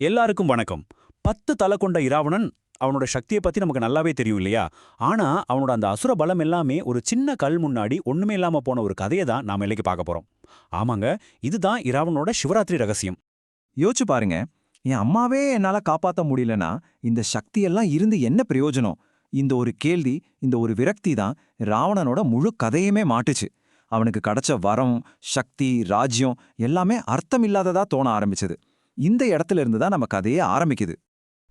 எல்லாருக்கும் வணக்கம். பத்து தலை கொண்ட இராவணன் அவனோட சக்தியை பத்தி நமக்கு நல்லாவே தெரியும் இல்லையா? ஆனா அவனோட அந்த அசுர பலம் எல்லாமே ஒரு சின்ன கல் முன்னாடி ஒண்ணுமே இல்லாம போன ஒரு கதையை தான் நாம இன்னைக்கு பார்க்க போறோம். ஆமாங்க இதுதான் இராவனோட சிவராத்திரி ரகசியம். யோசிச்சு பாருங்க. என் அம்மாவே என்னால காப்பாத்த முடியலனா இந்த சக்தியெல்லாம் இருந்து என்ன பிரயோஜனம்? இந்த ஒரு கேள்வி இந்த ஒரு விரக்தி தான் ராவணனோட முழு கதையுமே மாட்டுச்சு. அவனுக்கு கிடைச்ச வரம் சக்தி ராஜ்யம் எல்லாமே அர்த்தமில்லாததா தோண ஆரம்பிச்சது. இந்த இடத்துல இருந்து தான் நம்ம கதையே ஆரம்பிக்குது.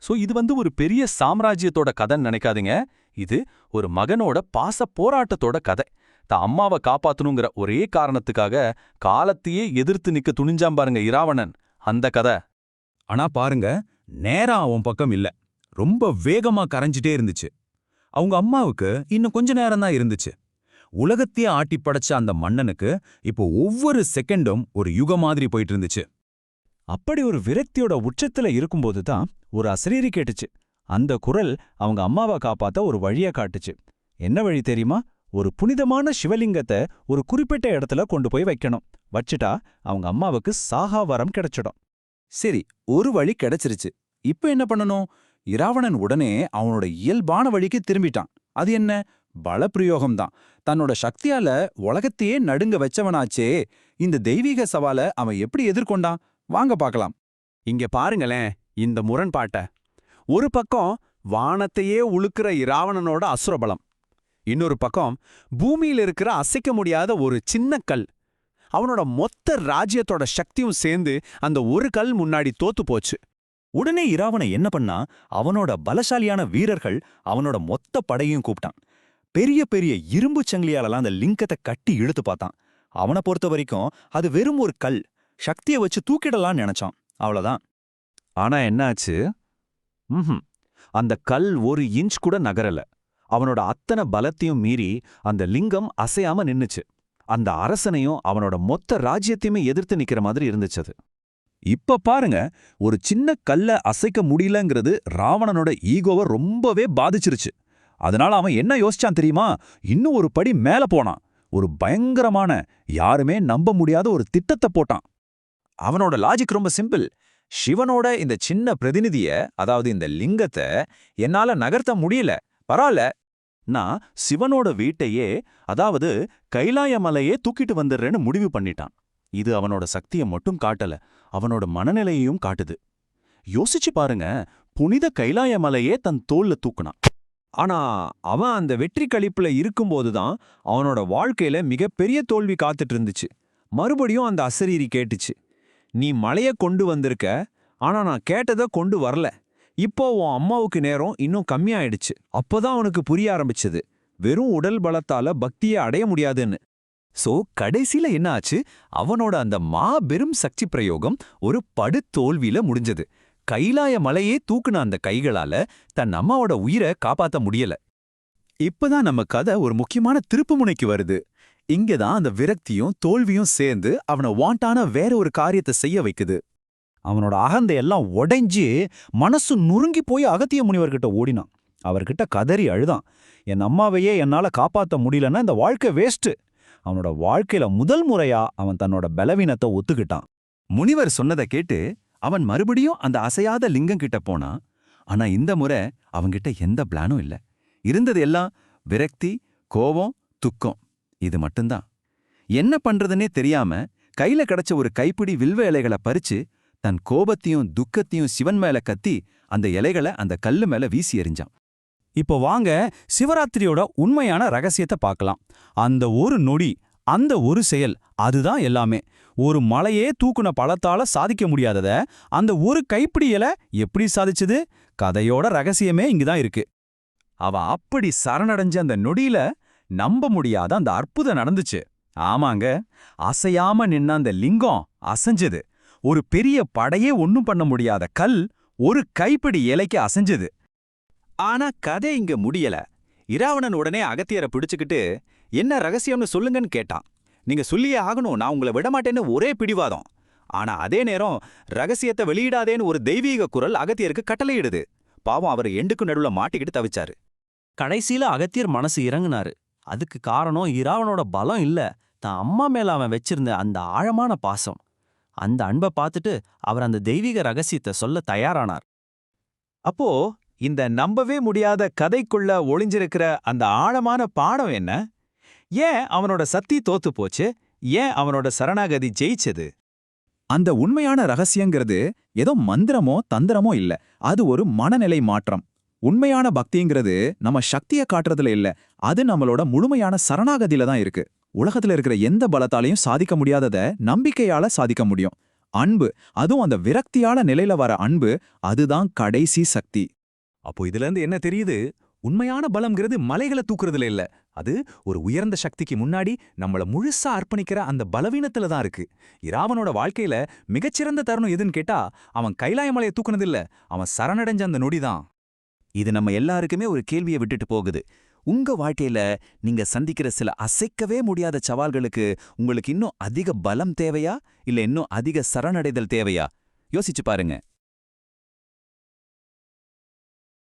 சோ இது வந்து ஒரு பெரிய சாம்ராஜ்யத்தோட கதைன்னு நினைக்காதீங்க. இது ஒரு மகனோட பாச போராட்டத்தோட கதை. தான் அம்மாவை காப்பாத்தணுங்கிற ஒரே காரணத்துக்காக காலத்தையே எதிர்த்து நிக்க துணிஞ்சாம் பாருங்க இராவணன். அந்த கதை. ஆனா பாருங்க நேரம் அவன் பக்கம் இல்ல. ரொம்ப வேகமா கரைஞ்சிட்டே இருந்துச்சு. அவங்க அம்மாவுக்கு இன்னும் கொஞ்ச நேரம் தான் இருந்துச்சு. உலகத்தையே ஆட்டி படைச்ச அந்த மன்னனுக்கு இப்போ ஒவ்வொரு செகண்டும் ஒரு யுக மாதிரி போயிட்டு இருந்துச்சு. அப்படி ஒரு விரக்தியோட உச்சத்துல இருக்கும்போது தான் ஒரு அசரீரி கேட்டுச்சு. அந்த குரல் அவங்க அம்மாவை காப்பாத்த ஒரு வழியா காட்டுச்சு. என்ன வழி தெரியுமா? ஒரு புனிதமான சிவலிங்கத்தை ஒரு குறிப்பிட்ட இடத்துல கொண்டு போய் வைக்கணும். வச்சுட்டா அவங்க அம்மாவுக்கு சாகா வரம் கிடைச்சிடும். சரி ஒரு வழி கிடைச்சிருச்சு. இப்ப என்ன பண்ணணும்? இராவணன் உடனே அவனோட இயல்பான வழிக்கு திரும்பிட்டான். அது என்ன? பலப்பிரயோகம்தான் தன்னோட சக்தியால உலகத்தையே நடுங்க வச்சவனாச்சே. இந்த தெய்வீக சவால அவன் எப்படி எதிர்கொண்டான்? வாங்க பார்க்கலாம். இங்க பாருங்களேன் இந்த முரண்பாட்ட. ஒரு பக்கம் வானத்தையே உழுக்கிற இராவணனோட அசுரபலம். இன்னொரு பக்கம் பூமியில இருக்கிற அசைக்க முடியாத ஒரு சின்ன கல். அவனோட மொத்த ராஜ்யத்தோட சக்தியும் சேர்ந்து அந்த ஒரு கல் முன்னாடி தோத்து போச்சு. உடனே இராவணன் என்ன பண்ணா அவனோட பலசாலியான வீரர்கள் அவனோட மொத்த படையும் கூப்பிட்டான். பெரிய பெரிய இரும்பு சங்கிலியாலலாம் அந்த லிங்கத்தை கட்டி இழுத்து பார்த்தான். அவனை பொறுத்த வரைக்கும் அது வெறும் ஒரு கல். சக்தியை வச்சு தூக்கிடலாம்னு நினைச்சான். அவ்வளோதான் ஆனா என்னாச்சு? ம் அந்த கல் ஒரு இன்ச் கூட நகரல. அவனோட அத்தனை பலத்தையும் மீறி அந்த லிங்கம் அசையாம நின்னுச்சு. அந்த அரசனையும் அவனோட மொத்த ராஜ்யத்தையுமே எதிர்த்து நிக்கிற மாதிரி இருந்துச்சு அது. இப்ப பாருங்க ஒரு சின்ன கல்ல அசைக்க முடியலங்கிறது ராவணனோட ஈகோவை ரொம்பவே பாதிச்சிருச்சு. அதனால அவன் என்ன யோசிச்சான் தெரியுமா? இன்னும் ஒரு படி மேல போனான். ஒரு பயங்கரமான யாருமே நம்ப முடியாத ஒரு திட்டத்தை போட்டான். அவனோட லாஜிக் ரொம்ப சிம்பிள் சிவனோட இந்த சின்ன பிரதிநிதிய அதாவது இந்த லிங்கத்தை என்னால நகர்த்த முடியல. பரவாயில்ல நான் சிவனோட வீட்டையே அதாவது கைலாய மலையே தூக்கிட்டு வந்துடுறேன்னு முடிவு பண்ணிட்டான். இது அவனோட சக்தியை மட்டும் காட்டல அவனோட மனநிலையையும் காட்டுது. யோசிச்சு பாருங்க புனித கைலாய மலையே தன் தோல்ல தூக்குனான். ஆனா அவன் அந்த வெற்றி கழிப்புல இருக்கும்போது தான் அவனோட வாழ்க்கையில மிகப்பெரிய தோல்வி காத்துட்டு இருந்துச்சு. மறுபடியும் அந்த அசரீரி கேட்டுச்சு. நீ மலைய கொண்டு வந்திருக்க ஆனா நான் கேட்டதை கொண்டு வரல. இப்போ உன் அம்மாவுக்கு நேரம் இன்னும் கம்மியாயிடுச்சு. அப்போதான் அவனுக்கு புரிய ஆரம்பிச்சது. வெறும் உடல் பலத்தால பக்தியை அடைய முடியாதுன்னு. சோ கடைசில என்ன ஆச்சு? அவனோட அந்த மாபெரும் சக்தி பிரயோகம் ஒரு படு தோல்வியில முடிஞ்சது. கைலாய மலையே தூக்குன அந்த கைகளால தன் அம்மாவோட உயிரை காப்பாத்த முடியல. இப்பதான் நம்ம கதை ஒரு முக்கியமான திருப்புமுனைக்கு வருது. இங்கதான் அந்த விரக்தியும் தோல்வியும் சேர்ந்து அவனை வாண்டான வேற ஒரு காரியத்தை செய்ய வைக்குது. அவனோட அகந்தையெல்லாம் உடைஞ்சு மனசு நுறுங்கி போய் அகத்திய முனிவர்கிட்ட ஓடினான். அவர்கிட்ட கதறி அழுதான். என் அம்மாவையே என்னால காப்பாத்த முடியலன்னா இந்த வாழ்க்கை வேஸ்ட்டு அவனோட வாழ்க்கையில முதல் முறையா அவன் தன்னோட பலவீனத்தை ஒத்துக்கிட்டான். முனிவர் சொன்னதை கேட்டு அவன் மறுபடியும் அந்த அசையாத லிங்கம் கிட்ட போனான் ஆனா இந்த முறை அவன்கிட்ட எந்த பிளானும் இல்ல. இருந்தது எல்லாம் விரக்தி கோபம் துக்கம். இது மட்டும்தான். என்ன பண்றதுன்னே தெரியாம கையில கிடைச்ச ஒரு கைப்பிடி வில்வ இலைகளை பறிச்சு தன் கோபத்தையும் துக்கத்தையும் சிவன் மேல கத்தி அந்த இலைகளை அந்த கல்லு மேல வீசி எறிஞ்சான். இப்போ வாங்க சிவராத்திரியோட உண்மையான ரகசியத்தை பார்க்கலாம். அந்த ஒரு நொடி அந்த ஒரு செயல் அதுதான் எல்லாமே. ஒரு மலையே தூக்குன பழத்தால சாதிக்க முடியாதத அந்த ஒரு கைப்பிடி இலை எப்படி சாதிச்சது? கதையோட ரகசியமே இங்குதான் இருக்கு. அவ அப்படி சரணடைஞ்ச அந்த நொடியில நம்ப முடியாத அந்த அற்புதம் நடந்துச்சு. ஆமாங்க அசையாம நின்ன அந்த லிங்கம் அசைஞ்சது. ஒரு பெரிய படையே ஒன்றும் பண்ண முடியாத கல் ஒரு கைப்பிடி இலைக்கு அசைஞ்சது. ஆனா கதை இங்க முடியல. இராவணன் உடனே அகத்தியரை பிடிச்சுக்கிட்டு என்ன ரகசியம்னு சொல்லுங்கன்னு கேட்டான். நீங்க சொல்லியே ஆகணும் நான் உங்களை விடமாட்டேன்னு ஒரே பிடிவாதம். ஆனா அதே நேரம் ரகசியத்தை வெளியிடாதேன்னு ஒரு தெய்வீக குரல் அகத்தியருக்கு கட்டளையிடுது. பாவம் அவர் எண்டுக்கு நடுவுல மாட்டிக்கிட்டு தவிச்சாரு. கடைசியில அகத்தியர் மனசு இறங்குனாரு. அதுக்கு காரணம் இராவனோட பலம் இல்ல. தான் அம்மா மேல அவன் வச்சிருந்த அந்த ஆழமான பாசம். அந்த அன்பை பார்த்துட்டு அவர் அந்த தெய்வீக ரகசியத்தை சொல்ல தயாரானார். அப்போ இந்த நம்பவே முடியாத கதைக்குள்ள ஒளிஞ்சிருக்கிற அந்த ஆழமான பாடம் என்ன? ஏன் அவனோட சக்தி தோத்து போச்சு? ஏன் அவனோட சரணாகதி ஜெயிச்சது? அந்த உண்மையான ரகசியங்கிறது ஏதோ மந்திரமோ தந்திரமோ இல்ல. அது ஒரு மனநிலை மாற்றம். உண்மையான பக்திங்கிறது நம்ம சக்திய காட்டுறதுல இல்ல. அது நம்மளோட முழுமையான சரணாகதியில தான் இருக்கு. உலகத்துல இருக்கிற எந்த பலத்தாலையும் சாதிக்க முடியாதத நம்பிக்கையால சாதிக்க முடியும். அன்பு அதுவும் அந்த விரக்தியால நிலையில வர அன்பு அதுதான் கடைசி சக்தி. அப்போ இதுல இருந்து என்ன தெரியுது? உண்மையான பலம்ங்கிறது மலைகளை தூக்குறதுல இல்ல. அது ஒரு உயர்ந்த சக்திக்கு முன்னாடி நம்மள முழுசா அர்ப்பணிக்கிற அந்த பலவீனத்துல தான் இருக்கு. இராவனோட வாழ்க்கையில மிகச்சிறந்த தருணம் எதுன்னு கேட்டா அவன் கைலாய மலையை தூக்குனதில்ல அவன் சரணடைஞ்ச அந்த நொடிதான் இது நம்ம எல்லாருக்குமே ஒரு கேள்வியை விட்டுட்டு போகுது. உங்க வாழ்க்கையில நீங்க சந்திக்கிற சில அசைக்கவே முடியாத சவால்களுக்கு உங்களுக்கு இன்னும் அதிக பலம் தேவையா? இல்ல இன்னும் அதிக சரணடைதல் தேவையா? யோசிச்சு பாருங்க.